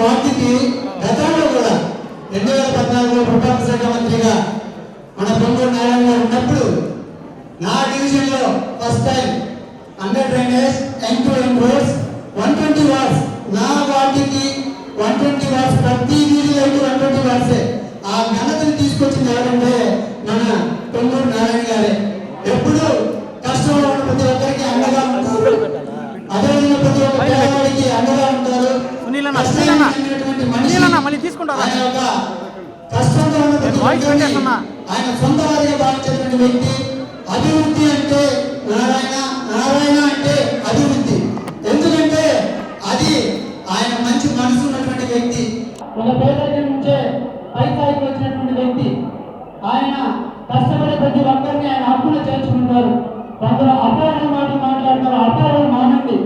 వాటికి గతంలో కూడా రెండు వేల పద్నాలుగులో పురపాలక శాఖ మంత్రిగా మన పొంగూరు నారాయణ గారు ఉన్నప్పుడు నా డివిజన్లో first time under drainage end to end roads one twenty watts నా వార్డుకి వన్ ట్వంటీ వాట్స్ ప్రతి వీధిలో వన్ ట్వంటీ వాట్సే ఆ ఘనతను తీసుకొచ్చింది ఎవరంటే నమ్మినటువంటి మనిషి తీసుకుంటారా? ఆయన కష్టంతో సొంత వారిగా భావించేటువంటి వ్యక్తి. అభివృద్ధి అంటే నారాయణ నారాయణ అంటే అభివృద్ధి. ఎందుకంటే అది ఆయన మంచి మనసు ఉన్నటువంటి వ్యక్తి. ఒక పేదరికం నుంచే పై స్థాయికి వచ్చినటువంటి వ్యక్తి. ఆయన కష్టపడే ప్రతి ఒక్కరిని ఆయన హక్కులు చేర్చుకుంటారు. కొందరు అపోహల మాట మాట్లాడతారు అపోహలు మానండి.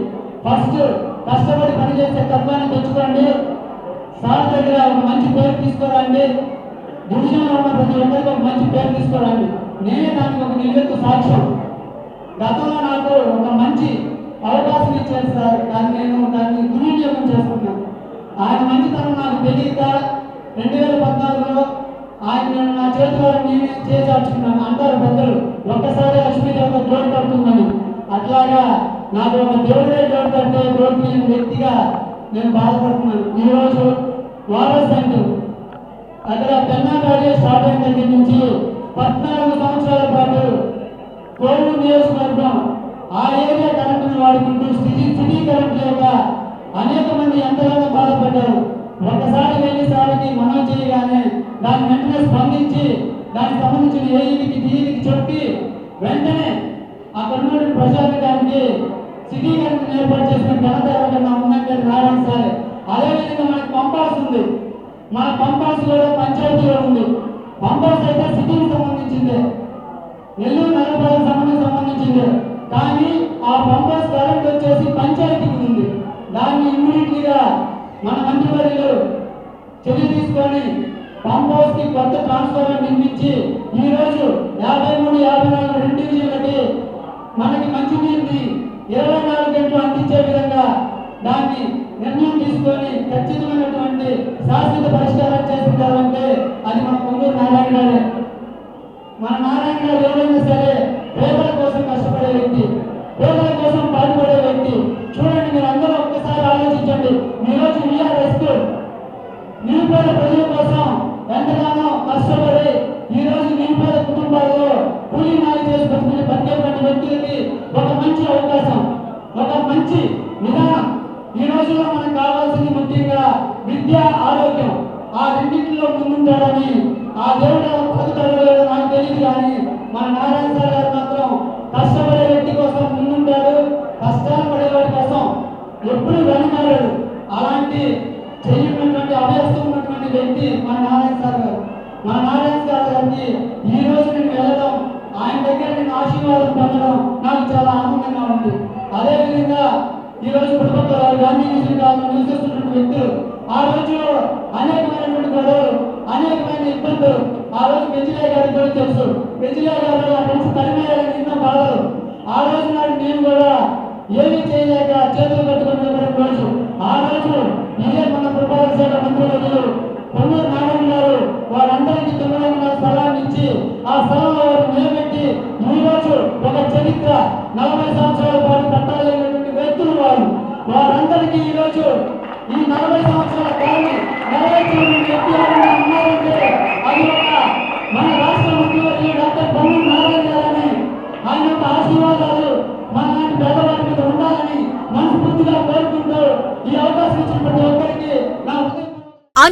ఫస్ట్ కష్టపడి పనిచేసే తత్వాన్ని తెచ్చుకోండి. సార్ దగ్గర ఒక మంచి పేరు తీసుకోరండి. డివిజన్లో ఉన్న ప్రతి ఒక్కరికి ఒక మంచి పేరు తీసుకోరండి. నేనే దానికి ఒక నిలువెత్తు సాక్ష్యం గతంలో నాకు ఒక మంచి అవకాశం ఇచ్చారు సార్. కానీ నేను దాన్ని దుర్వినియోగం చేసుకున్నాను. ఆయన మంచితనం నాకు తెలియక రెండు వేల పద్నాలుగులో ఆయన నేను నా చేతిలో నేనే చేజార్చుకున్నాను. అంటారు పెద్దలు. ఒక్కసారి లక్ష్మీదేవి జోడు పడుతుందని. అట్లాగా నాకు ఒక దేవుడే జోడు పడితే జోడు వ్యక్తిగా నేను బాధపడుతున్నాను. ఈరోజు వారస్ సెంటర్ అక్కడ పెన్నాగాడి స్టార్ట్ అయిన దగ్గర నుంచి పద్నాలుగు సంవత్సరాల పాటు కోవిడ్ నియోజకవర్గం ఆ ఏరియా కరెంటును వాడుకుంటూ సిటీ సిటీ కరెంట్ లేక అనేక మంది ఎంతగానో బాధపడ్డారు. ఒకసారి వెళ్ళేసారికి మనం చేయగానే దాన్ని వెంటనే స్పందించి దానికి సంబంధించిన ఏఈకి డిఈకి చెప్పి వెంటనే అక్కడ ఉన్న ప్రజానికానికి సిటీ కరెంట్ ఏర్పాటు చేసిన ఘనత ఎవరికన్నా ఉందంటే రావడం సరే. అదేవిధంగా మనకి పంపాల్సి ఉంది. మన పంపాల్సిలో కూడా పంచాయతీలో ఉంది. పంపాల్సి అయితే సిటీకి సంబంధించిందే. నెల్లూరు నగరపాలక సంబంధించి సంబంధించింది. కానీ ఆ పంపస్ కరెంట్ వచ్చేసి పంచాయతీకి ఉంది. దాన్ని ఇమ్మీడియట్లీగా మన మంత్రివర్యులు చర్య తీసుకొని పంప్కి కొత్త ట్రాన్స్ఫార్మర్ నిర్మించి ఈ రోజు యాభై మూడు యాభై నాలుగు రెండు డివిజన్లకి మనకి మంచినీరుని ఇరవై నాలుగు గంటలు అందించే విధంగా దాన్ని నిర్ణయం తీసుకొని ఖచ్చితమైనటువంటి శాశ్వత పరిష్కారం చేసుకుంటారంటే అది మన పొంగూరు నారాయణ గారే. మన నారాయణ గారు ఎవరైనా సరే పేదల కోసం కష్టపడే వ్యక్తి పేదల కోసం పాటుపడే వ్యక్తి. చూడండి మీరు అందరూ ఒక్కసారి ఆలోచించండి. ఈ రోజు వీఆర్ఎస్ నిరుపేద ప్రజల కోసం ఎంతగానో కష్టపడి ఈ రోజు నిరుపేద కుటుంబాల్లో కూలీ నాలి చేసి బతికే బతికేటువంటి వ్యక్తులకి ఒక మంచి అవకాశం ఒక మంచి విధానం. ఈ రోజుల్లో మనకు కావాల్సింది ముఖ్యంగా విద్య ఆరోగ్యం. ఆ రెండింటిలో ముందుంటాడని ఆ దేవుడు పలుకుతాడో నాకు తెలియదు కానీ మన నారాయణ సార్ గారు మాత్రం కష్టపడే వ్యక్తి కోసం ముందుంటాడు కష్టాలు పడేవాడి కోసం ఎప్పుడు వెనకాడాడు. అలాంటి చెయ్యున్నటువంటి అభ్యస్తం ఉన్నటువంటి వ్యక్తి మన నారాయణ సార్ గారు. మన నారాయణ సార్ గారికి ఈ రోజు నేను వెళ్ళడం ఆయన దగ్గర నేను ఆశీర్వాదం పొందడం నాకు చాలా ఆనందంగా ఉంది. ఈ రోజు కుటుంబంలో గాంధీ కాలంలో వ్యక్తులు ఆ రోజు అనేకమైనటువంటి గొడవలు అనేకమైన ఇబ్బందులు ఆ రోజు పెంచిలే గారి కూడా తెలుసు. పెంచిలే గారు ఆ నుంచి తరిమేయాలని ఎన్నో బాధలు ఆ రోజు నాడు నేను కూడా ఏమీ చేయలేక చేతులు కట్టుకున్నటువంటి రోజు. ఆ రోజు ఇదే మన ప్రభుత్వ శాఖ మంత్రులు పొన్నూరు నారాయణ గారు వారందరికీ తొమ్మిది స్థలాన్ని ఇచ్చి ఆ స్థలం